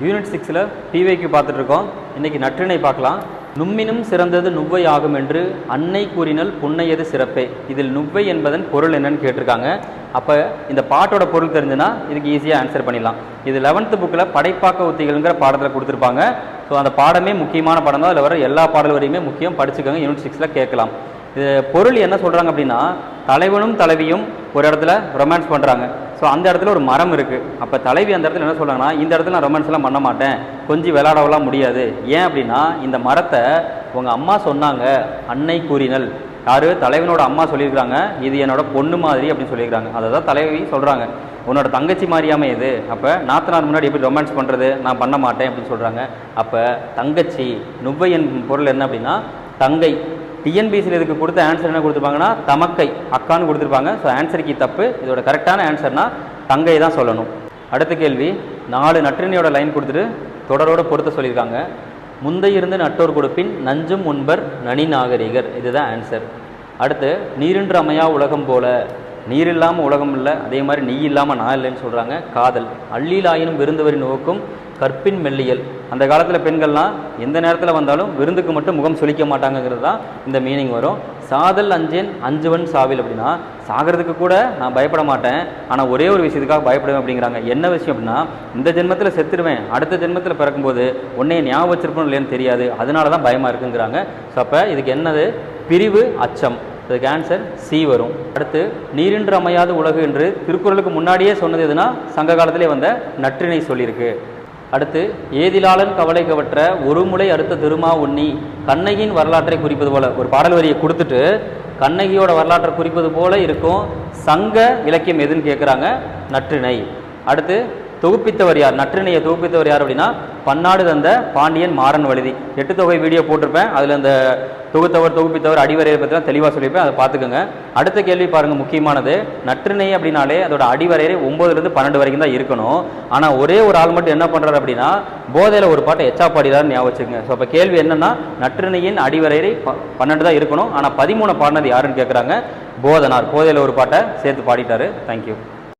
Unit சிக்ஸில் பிவைக்கு பார்த்துட்ருக்கோம் இன்றைக்கி நற்றினை பார்க்கலாம். நும்மினும் சிறந்தது நுவ்வை ஆகும் என்று அன்னை கூறினல் புன்னையது சிறப்பே. இதில் நுவ்வை என்பதன் பொருள் என்னன்னு கேட்டிருக்காங்க. அப்போ இந்த பாட்டோட பொருள் தெரிஞ்சுன்னா இதுக்கு ஈஸியாக ஆன்சர் பண்ணிடலாம். இது லெவன்த்து புக்கில் படைப்பாக்க உத்திகள்ங்கிற பாடத்தில் கொடுத்துருப்பாங்க. ஸோ அந்த பாடமே முக்கியமான பாடம் தான் அதில் வர எல்லா பாடல் வரையுமே முக்கியம். படிச்சுக்கோங்க. யூனிட் சிக்ஸில் கேட்கலாம். இது பொருள் என்ன சொல்கிறாங்க அப்படின்னா தலைவனும் தலைவியும் ஒரு இடத்துல ரொமான்ஸ் பண்ணுறாங்க ஸோ அந்த இடத்துல ஒரு மரம் இருக்குது அப்போ தலைவி அந்த இடத்துல என்ன சொல்கிறாங்கன்னா இந்த இடத்துல நான் ரொமான்ஸ்லாம் பண்ண மாட்டேன். கொஞ்சம் விளாடவெல்லாம் முடியாது. ஏன் அப்படின்னா இந்த மரத்தை உங்கள் அம்மா சொன்னாங்க அன்னை கூறினல் யார்? தலைவனோட அம்மா சொல்லியிருக்காங்க இது என்னோட பொண்ணு மாதிரி அப்படின்னு சொல்லியிருக்காங்க அதை தான் தலைவி சொல்கிறாங்க உன்னோட தங்கச்சி மாதிரியாம இது. அப்போ நாத்தனார் முன்னாடி எப்படி ரொமான்ஸ் பண்ணுறது நான் பண்ண மாட்டேன் அப்படின்னு சொல்கிறாங்க அப்போ தங்கச்சி நுவையின் பொருள் என்ன அப்படின்னா தங்கை. டிஎன்பிசியில் இதுக்கு கொடுத்த ஆன்சர் என்ன கொடுத்துருப்பாங்கன்னா தமக்கை அக்கான்னு கொடுத்துருப்பாங்க. ஸோ ஆன்சருக்கு தப்பு. இதோட கரெக்டான ஆன்சர்னா தங்கை தான் சொல்லணும். அடுத்த கேள்வி நாலு நற்றினியோட லைன் கொடுத்துட்டு தொடரோட பொருத்த சொல்லியிருக்காங்க. முந்தையிருந்து நட்டோர் கொடுப்பின் நஞ்சும் உண்பர் நனி நாகரிகர். இதுதான் ஆன்சர் அடுத்து நீரின்று அமையா உலகம் போல நீர் இல்லாமல் உலகம் இல்லை அதே மாதிரி நீ இல்லாமல் நான் இல்லைன்னு சொல்கிறாங்க காதல். அள்ளிலாயினும் விருந்தவரின் நோக்கும் கற்பின் மெல்லியல். அந்த காலத்தில் பெண்கள்லாம் எந்த நேரத்தில் வந்தாலும் விருந்துக்கு மட்டும் முகம் சுளிக்க மாட்டாங்கங்கிறது தான் இந்த மீனிங் வரும். சாதல் அஞ்சேன் அஞ்சுவன் சாவில் அப்படின்னா சாகிறதுக்கு கூட நான் பயப்பட மாட்டேன். ஆனால் ஒரே ஒரு விஷயத்துக்காக பயப்படுவேன் அப்படிங்கிறாங்க. என்ன விஷயம் அப்படின்னா இந்த ஜென்மத்தில் செத்துருவேன் அடுத்த ஜென்மத்தில் பிறக்கும்போது உன்னைய ஞாபகம் வச்சிருப்போம் இல்லைன்னு தெரியாது. அதனால தான் பயமாக இருக்குங்கிறாங்க. ஸோ அப்போ இதுக்கு என்னது? பிரிவு அச்சம். அதுக்கு ஆன்சர் சி வரும். அடுத்து நீரின்று அமையாத உலகு என்று திருக்குறளுக்கு முன்னாடியே சொன்னது எதுனா சங்க காலத்திலே வந்த நற்றினை சொல்லியிருக்கு அடுத்து ஏதிலாளன் கவலை கவற்ற ஒருமுறை அடுத்த திருமா உண்ணி கண்ணகியின் வரலாற்றை குறிப்பது போல ஒரு பாடல் வரியை கொடுத்துட்டு கண்ணகியோட வரலாற்றை குறிப்பது போல இருக்கும் சங்க இலக்கியம் எதுன்னு கேட்குறாங்க நற்றிணை. அடுத்து தொகுப்பித்தவர் யார்? நற்றிணையை தொகுப்பித்தவர் யார் அப்படின்னா பன்னாடு தந்த பாண்டியன் மாறன் வழுதி. எட்டு தொகை வீடியோ போட்டிருப்பேன். அதில் அந்த தொகுத்தவர் தொகுப்பித்தவர் அடிவரையை பற்றி தான் தெளிவாக சொல்லியிருப்பேன். அதை பார்த்துக்கோங்க. அடுத்த கேள்வி பாருங்கள் முக்கியமானது. நற்றிணை அப்படின்னாலே அதோட அடிவரையை ஒம்போதுலேருந்து பன்னெண்டு வரைக்கும் தான் இருக்கணும். ஆனால் ஒரே ஒரு ஆள் மட்டும் என்ன பண்ணுறாரு அப்படின்னா போதையில் ஒரு பாட்டை எச்சா பாடிறாரு ஞாபகம் வச்சுக்கோங்க. ஸோ அப்போ கேள்வி என்னென்னா நற்றிணையின் அடிவரையை ப பன்னெண்டு தான் இருக்கணும். ஆனால் பதிமூணு பாடினது யாருன்னு கேட்குறாங்க போதனார். போதையில் ஒரு பாட்டை சேர்த்து பாடிட்டாரு. தேங்க்யூ